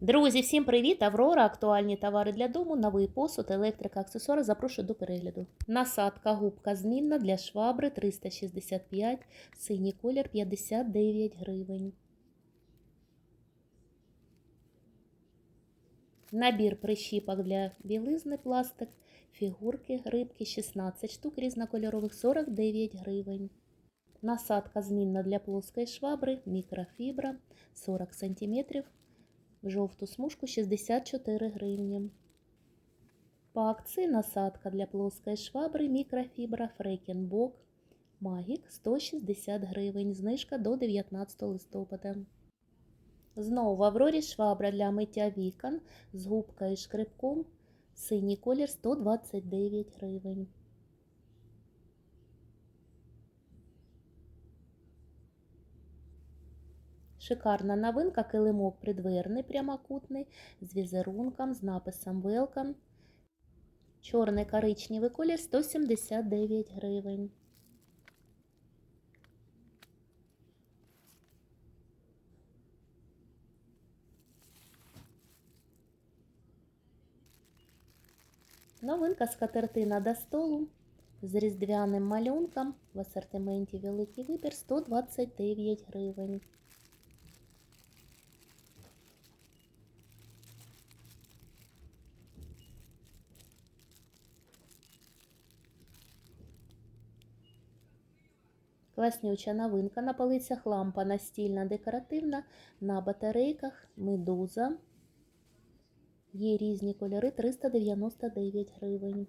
Друзі, всім привіт! Аврора, актуальні товари для дому, новий посуд, електрика, аксесуари. Запрошую до перегляду. Насадка губка змінна для швабри 365, синій колір 59 гривень. Набір прищіпок для білизни пластик, фігурки, рибки 16 штук різнокольорових 49 гривень. Насадка змінна для плоскої швабри, мікрофібра 40 см. Жовту смужку 64 гривні. По акції насадка для плоскої швабри мікрофібра Фрейкенбок Магік 160 гривень. Знижка до 19 листопада. Знову в Аврорі швабра для миття вікон з губкою і шкребком. Синій колір 129 гривень. Шикарна новинка килимок придверний прямокутний з візерунком, з написом Welcome. Чорний коричневий колір 179 гривень. Новинка скатертина до столу з різдвяним малюнком в асортименті великий вибір 129 гривень. Класнюча новинка на полицях лампа настільна декоративна на батарейках медуза. Є різні кольори 399 гривень.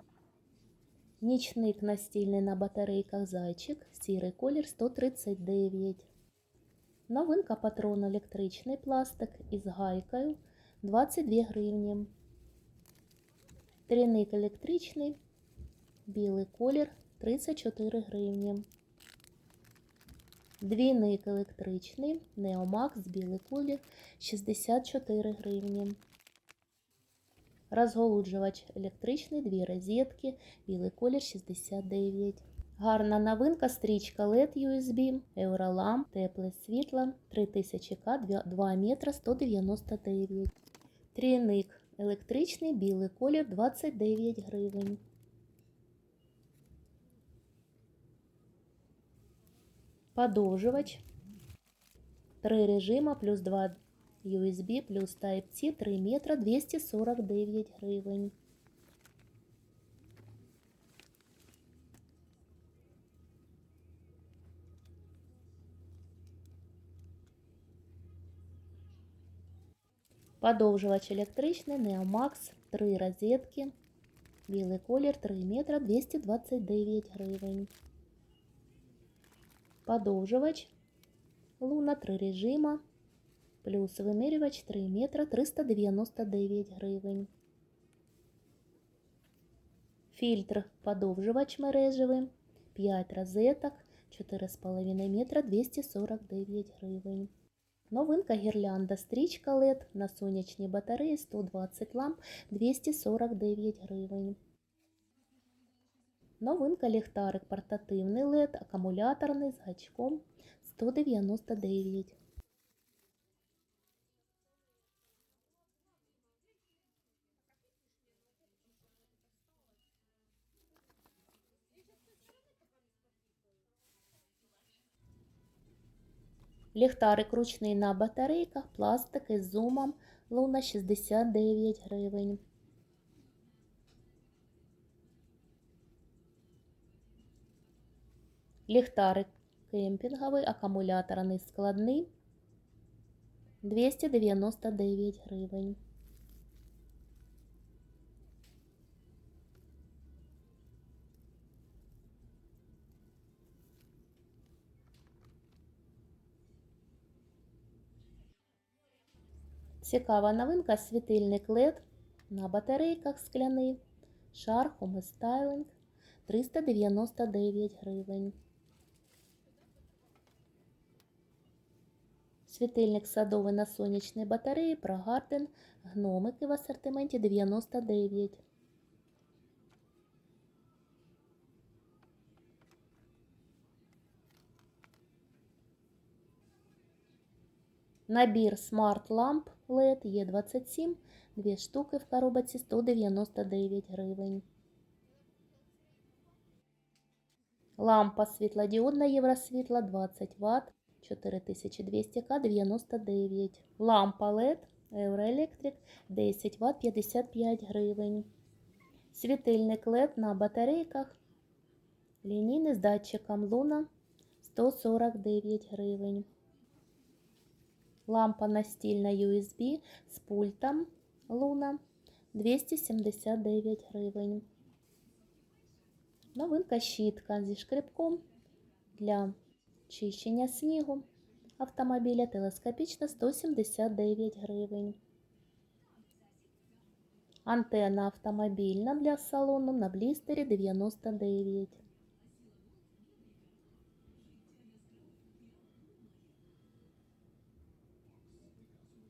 Нічник настільний на батарейках зайчик, сірий колір 139. Новинка патрон електричний пластик із гайкою 22 гривні. Трійник електричний, білий колір 34 гривні. Двійник електричний, Неомакс, білий колір 64 гривні. Розголуджувач електричний, дві розетки, білий колір 69. Гарна новинка, стрічка LED USB, Eurolamp, тепле світло, 3000К, 2 метра 199. Трійник електричний, білий колір 29 гривень. Подовжувач. Три режима плюс 2 USB плюс Type-C 3 метра 249 гривень. Подовжувач електричний Neomax 3 розетки. Білий колір 3 метра 229 гривень. Подовжувач Луна 3 режима. Плюс вимірювач 3 метра 399 гривень. Фільтр подовжувач мережевий 5 розеток 4,5 метра 249 гривень. Новинка гірлянда стрічка LED на сонячній батареї 120 ламп 249 гривень. Новинка ліхтарик портативний LED, акумуляторний з гачком 199. Ліхтарик ручний на батарейках, пластик із зумом, луна 69 гривень. Ліхтарик кемпінговий, акумуляторний складний 299 гривень. Цікава новинка світильник LED на батарейках скляний. Шар Home Styling 399 гривень. Світильник садовий на сонячній батареї ProGarden. Гномики в асортименті 99. Набір смарт-ламп LED Е27, дві штуки в коробці 199 гривень. Лампа світлодіодна Євросвітла 20 Вт 4200К 99. Лампа LED Euroelectric 10 Вт 55 гривень. Світильник LED на батарейках. Лінійний з датчиком Луна 149 гривень. Лампа настільна USB з пультом Луна 279 гривень. Новинка щітка зі шкребком для чищення снігу автомобіля телескопічна 179 гривень. Антенна автомобільна для салону на блістері 99.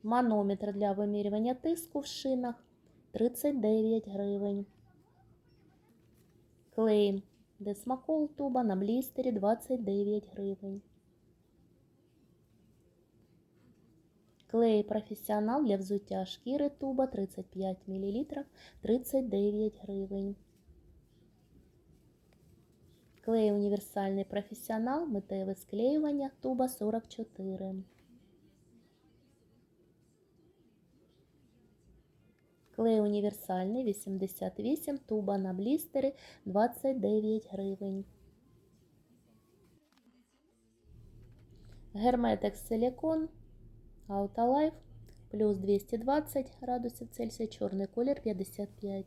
Манометр для вимірювання тиску в шинах 39 гривень. Клей Десмакол туба на блістері 29 гривень. Клей професіонал для взуття шкіри туба 35 мл 39 гривень. Клей універсальний професіонал метеве склеювання туба 44. Клей універсальний 88, туба на блістери 29 гривень. Герметекс силікон Аутолайф плюс 220 градусів Цельсія, чорний колір 55.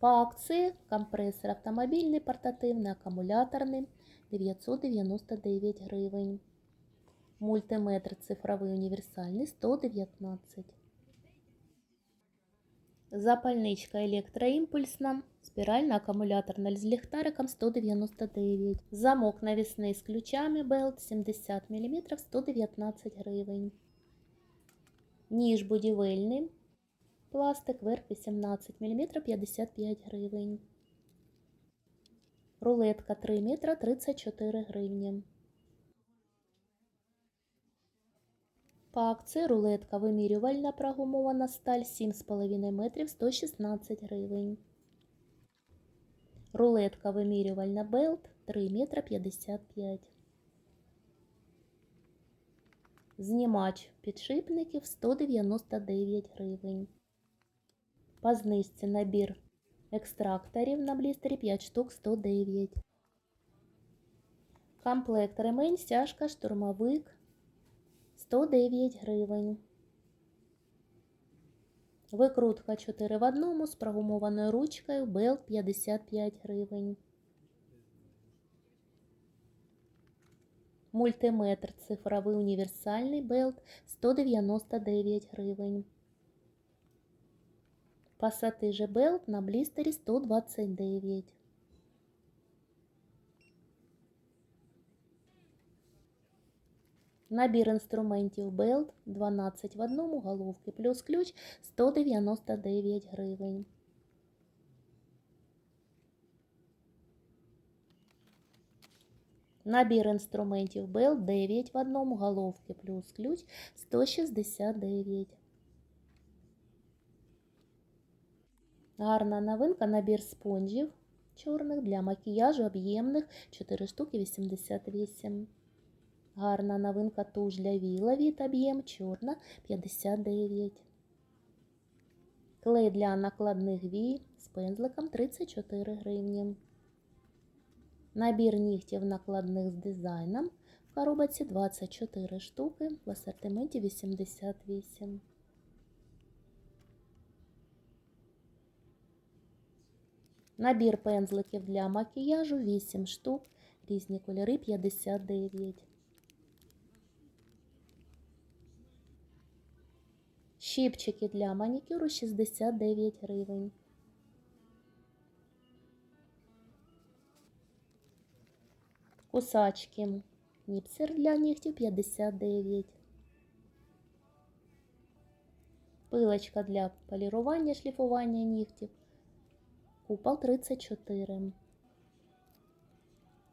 По акції компресор автомобільний портативний, акумуляторний 999 гривень. Мультиметр цифровий універсальний 119. Запальничка електроімпульсна, спіральна акумуляторна з ліхтариком 199. Замок навісний з ключами Белт 70 мм 119 гривень. Ніж будівельний. Пластик верх 18 мм 55 гривень. Рулетка 3 метра 34 гривні. По акції рулетка вимірювальна прогумована сталь 7,5 метрів 116 гривень. Рулетка вимірювальна белт 3 метра 55. Знімач підшипників 199 гривень. По набір екстракторів на блістері 5 штук 109. Комплект ремень, стяжка, штурмовик 109 гривень. Викрутка 4 в одному з прогумованою ручкою Белт 55 гривень. Мультиметр цифровий універсальний Белт 199 гривень. Пасати же Белт на блістері 129. Набір інструментів Белт 12 в одному головки плюс ключ 199 гривень. Набір інструментів Белт 9 в одному головки плюс ключ 169. Гарна новинка набір спонжів чорних для макіяжу об'ємних 4 штуки 88. Гарна новинка туш для віла від об'єм чорна 59. Клей для накладних вій з пензликом 34 гривні. Набір нігтів накладних з дизайном в коробці 24 штуки, в асортименті 88. Набір пензликів для макіяжу 8 штук, різні кольори 59. Щипчики для манікюру 69 гривень. Кусачки. Ніпсер для нігтів 59. Пилочка для полірування, шліфування нігтів. Купол 34.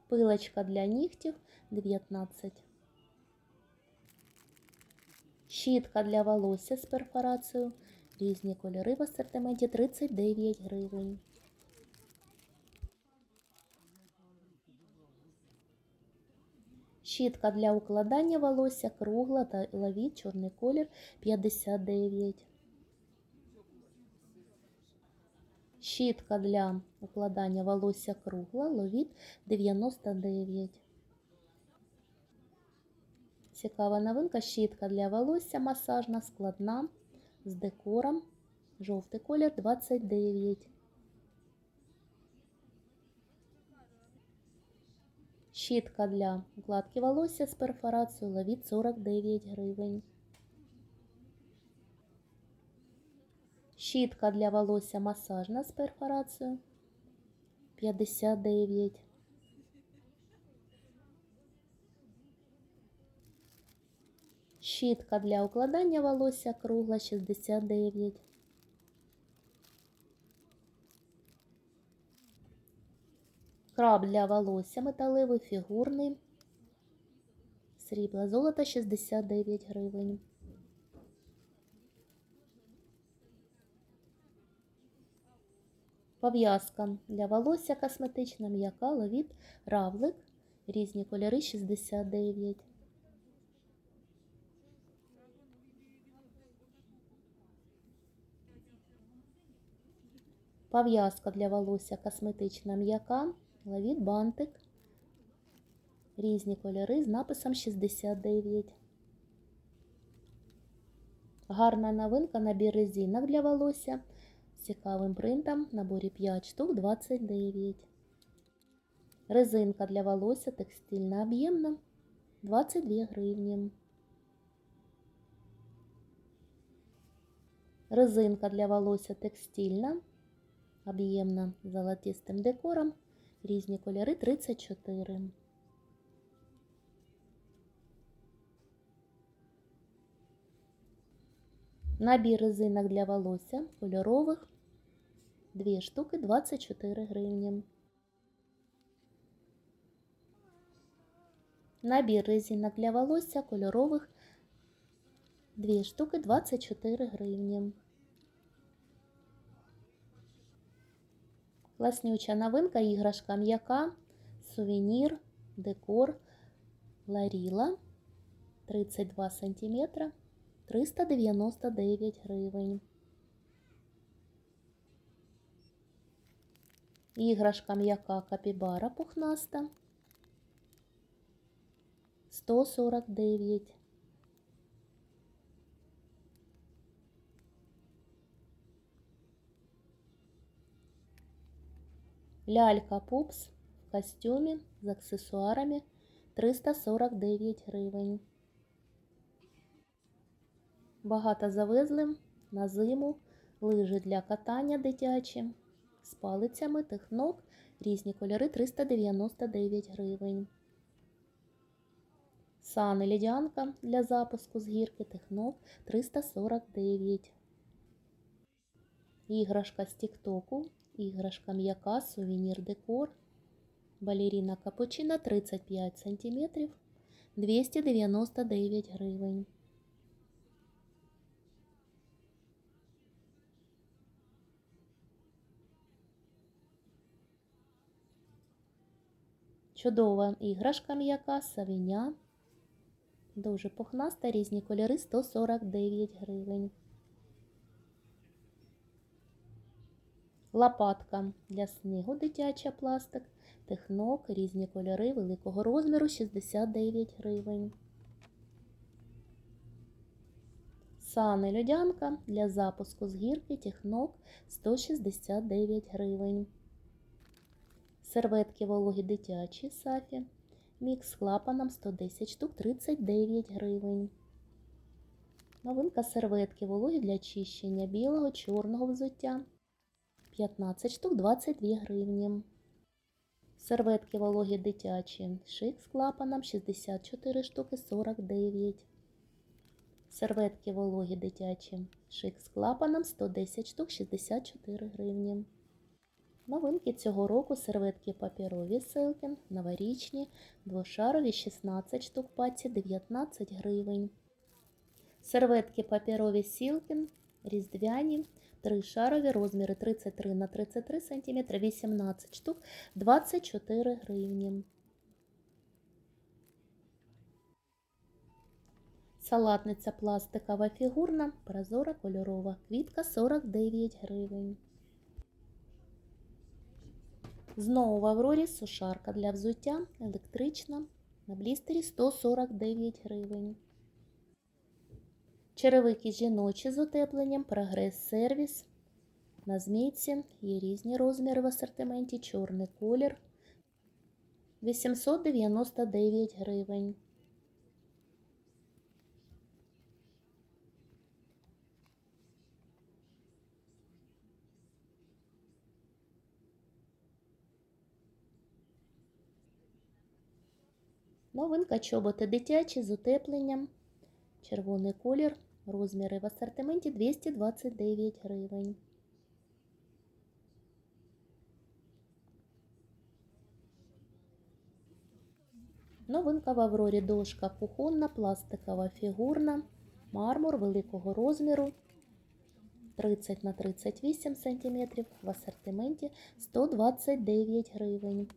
Пилочка для нігтів 19. Щітка для волосся з перфорацією. Різні кольори в асортименті 39 гривень. Щітка для укладання волосся кругла та лавіт чорний колір 59. Щітка для укладання волосся кругла ловіт 99. Цікава новинка. Щітка для волосся масажна, складна з декором. Жовтий колір 29. Щітка для укладки волосся з перфорацією ловіт 49 гривень. Щітка для волосся масажна з перфорацією 59. Щітка для укладання волосся кругла 69. Краб для волосся металевий, фігурний. Срібла золото 69 гривень. Пов'язка для волосся косметична м'яка ловіт равлик. Різні кольори 69. Пов'язка для волосся косметична м'яка, ловіт бантик. Різні кольори з написом 69. Гарна новинка набір резинок для волосся з цікавим принтом. В наборі 5 штук 29. Резинка для волосся текстильна об'ємна 22 гривні. Резинка для волосся текстильна об'ємна золотистим декором. Різні кольори 34. Набір резинок для волосся кольорових. Дві штуки 24 гривні. Набір резинок для волосся кольорових. Дві штуки 24 гривні. Класнюча новинка, іграшка м'яка, сувенір, декор, ларіла. 32 см 399 гривень. Іграшка м'яка капібара пухнаста. 149 Лялька Пупс в костюмі з аксесуарами 349 гривень. Багато завезли на зиму лижі для катання дитячі з палицями технок, різні кольори 399 гривень. Сани лідянка для запуску з гірки технок 349. Іграшка з тіктоку Іграшка м'яка, сувенір декор. Балеріна капучина 35 см 299 гривень. Чудова іграшка м'яка, савіня. Дуже пухнаста, різні кольори 149 гривень. Лопатка для снігу дитяча пластик, технок, різні кольори великого розміру 69 гривень. Сани льодянка для запуску з гірки технок 169 гривень. Серветки вологі дитячі сафі. Мікс з клапаном 110 штук 39 гривень. Новинка серветки вологі для чищення білого, чорного взуття. 15 штук 22 гривні. Серветки вологі дитячі. Шик з клапаном 64 штуки 49. Серветки вологі дитячі. Шик з клапаном 110 штук 64 гривні. Новинки цього року серветки папірові Селкін, новорічні, двошарові 16 штук паці 19 гривень. Серветки паперові Сілкін, різдвяні, три шарові, розміри 33 на 33 см, 18 штук, 24 гривні. Салатниця пластикова фігурна, прозора кольорова, квітка 49 гривень. Знову в Аврорі сушарка для взуття електрична, на блістері 149 гривень. Черевики жіночі з утепленням, прогрес-сервіс. На змійці є різні розміри в асортименті, чорний колір 899 гривень. Новинка чоботи дитячі з утепленням. Червоний колір, розміри в асортименті 229 гривень. Новинка в Аврорі дошка кухонна, пластикова фігурна, мармур великого розміру 30 на 38 см в асортименті 129 гривень.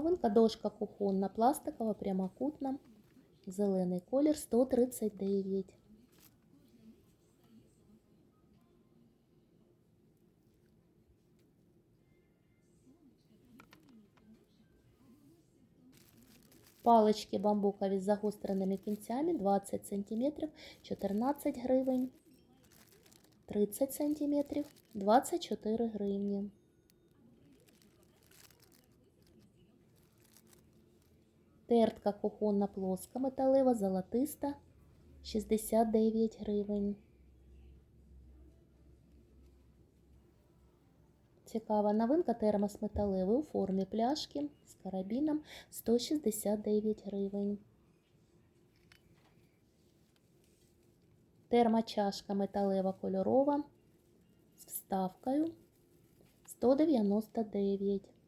Новинка дошка кухонна, пластикова, прямокутна, зелений колір 139. Палички бамбукові з загостреними кінцями 20 см 14 гривень, 30 см 24 гривні. Тертка кухонна плоска металева, золотиста 69 гривень. Цікава новинка термос металевий у формі пляшки з карабіном 169 гривень. Термочашка металева кольорова з вставкою 199. По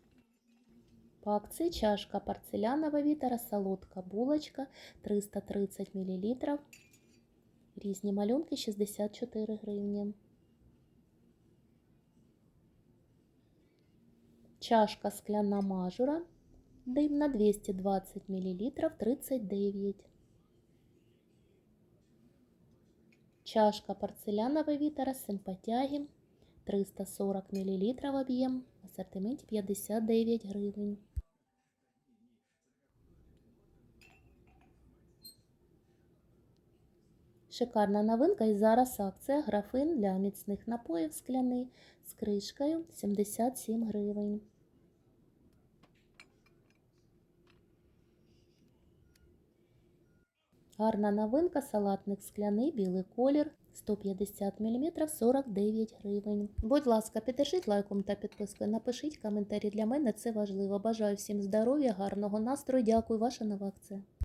акції чашка порцелянова вітера, солодка булочка 330 мл. Різні малюнки 64 гривні. Чашка скляна мажура димна 220 мл 39. Чашка порцелянова вітера симпатяги 340 мл об'єм. Асортименті 59 гривень. Шикарна новинка і зараз акція графин для міцних напоїв скляний з кришкою 77 гривень. Гарна новинка, салатник скляний, білий колір, 150 мм 49 гривень. Будь ласка, підтриміть лайком та підпискою, напишіть коментарі. Для мене це важливо. Бажаю всім здоров'я, гарного настрою. Дякую, ваша нова акція.